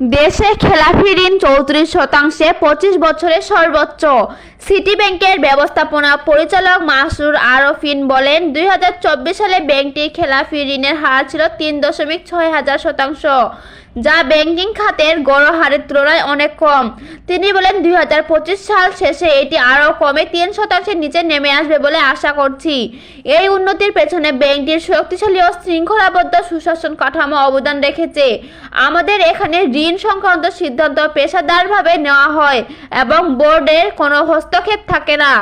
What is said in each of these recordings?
দেশে খেলাফি ঋণ চৌত্রিশ শতাংশে পঁচিশ বছরে সর্বোচ্চ। সিটি ব্যাংকের ব্যবস্থাপনা পরিচালক মাসুর আরফিন বলেন, দুই হাজার চব্বিশ সালে ব্যাংকটির খেলাফি ঋণের হার ছিল তিন দশমিক ছয় হাজার শতাংশ। যা ব্যাংকিং খাতের গড় হারের তুলনায় অনেক কম। তিনি বলেন, দুই হাজার পঁচিশ সাল শেষে এটি আরও কমে তিন শতাংশের নিচে নেমে আসবে বলে আশা করছি। এই উন্নতির পেছনে ব্যাংকটির শক্তিশালী ও শৃঙ্খলাবদ্ধ সুশাসন কাঠামো অবদান রেখেছে। আমাদের এখানে ঋণ সংক্রান্ত সিদ্ধান্ত পেশাদারভাবে নেওয়া হয় এবং বোর্ডের কোনো হস্তক্ষেপ থাকে না।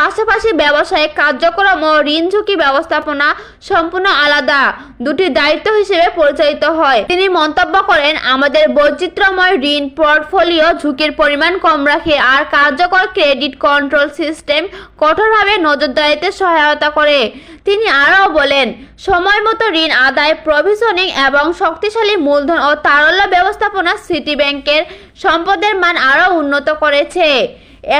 পাশাপাশি ব্যবসায়িক কার্যক্রম ও ঋণ ঝুঁকি ব্যবস্থাপনা সম্পূর্ণ আলাদা। দুটি দায়িত্ব হিসেবে পরিচালিত হয়। তিনি মন্তব্য করেন, আমাদের বৈচিত্র্যময় ঋণ পোর্টফোলিও ঝুঁকির পরিমাণ কম রাখে আর কার্যকর ক্রেডিট কন্ট্রোল সিস্টেম কঠোরভাবে নজরদারিতে সহায়তা করে। তিনি আরও বলেন সময় মতো ঋণ আদায় প্রভিশনিং এবং শক্তিশালী মূলধন ও তারল্য ব্যবস্থাপনা সিটি ব্যাংকের সম্পদের মান আরও উন্নত করেছে।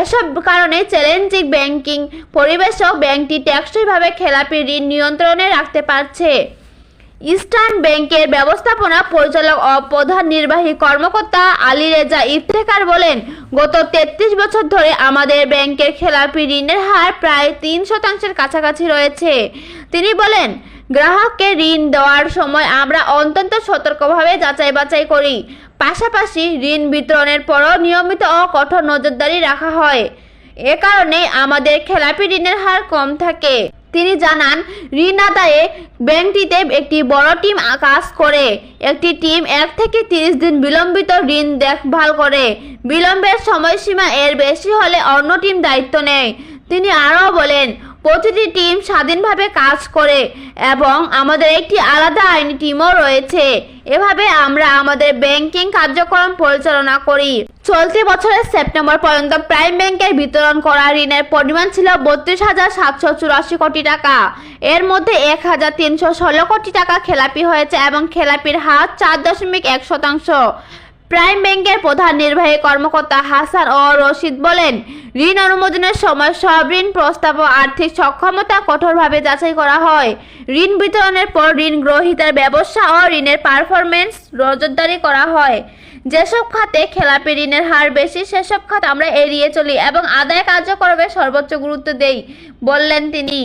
এসব কারণে চ্যালেঞ্জিং ব্যাংকিং পরিবেশেও ব্যাংকটি টেকসইভাবে খেলাপি ঋণ নিয়ন্ত্রণে রাখতে পারছে। ইস্টার্ন ব্যাংকের ব্যবস্থাপনা পরিচালক ও প্রধান নির্বাহী কর্মকর্তা আলী রেজা ইফতেখার বলেন, গত তেত্রিশ বছর ধরে আমাদের ব্যাংকের খেলাপি ঋণের হার প্রায় তিন শতাংশের কাছাকাছি রয়েছে। তিনি বলেন গ্রাহককে ঋণ দেওয়ার সময় আমরা অত্যন্ত সতর্কভাবে যাচাই বাছাই করি। পাশাপাশি ঋণ বিতরণের পরও নিয়মিত ও কঠোর নজরদারি রাখা হয়। এ কারণে আমাদের খেলাপি ঋণের হার কম থাকে। তিনি জানান, ঋণ আদায়ে ব্যাংকটিতে একটি বড় টিম কাজ করে। একটি টিম এক থেকে তিরিশ দিন বিলম্বিত ঋণ দেখভাল করে। বিলম্বের সময়সীমা এর বেশি হলে অন্য টিম দায়িত্ব নেয়। তিনি আরও বলেন প্রতিটি টিম স্বাধীনভাবে কাজ করে এবং আমাদের একটি আলাদা আইনি টিমও রয়েছে। এভাবে আমরা আমাদের ব্যাংকিং কার্যক্রম পরিচালনা করি। চলতি বছরের সেপ্টেম্বর পর্যন্ত প্রাইম ব্যাংকের বিতরণ করা ঋণের পরিমাণ ছিল বত্রিশ হাজার সাতশো চুরাশি কোটি টাকা। এর মধ্যে এক হাজার তিনশো ষোলো কোটি টাকা খেলাপি হয়েছে এবং খেলাপির হার চার দশমিক এক শতাংশ। প্রাইম ব্যাংকের প্রধান নির্বাহী কর্মকর্তা হাসান ও রশিদ বলেন, ঋণ অনুমোদনের সময় সব ঋণ প্রস্তাব ও আর্থিক সক্ষমতা কঠোরভাবে যাচাই করা হয়। ঋণ বিতরণের পর ঋণ গ্রহীতার ব্যবসা ও ঋণের পারফরমেন্স নজরদারি করা হয়। যেসব খাতে খেলাপি ঋণের হার বেশি, সেসব খাত আমরা এড়িয়ে চলি এবং আদায় কার্যক্রমে সর্বোচ্চ গুরুত্ব দেই, বললেন তিনি।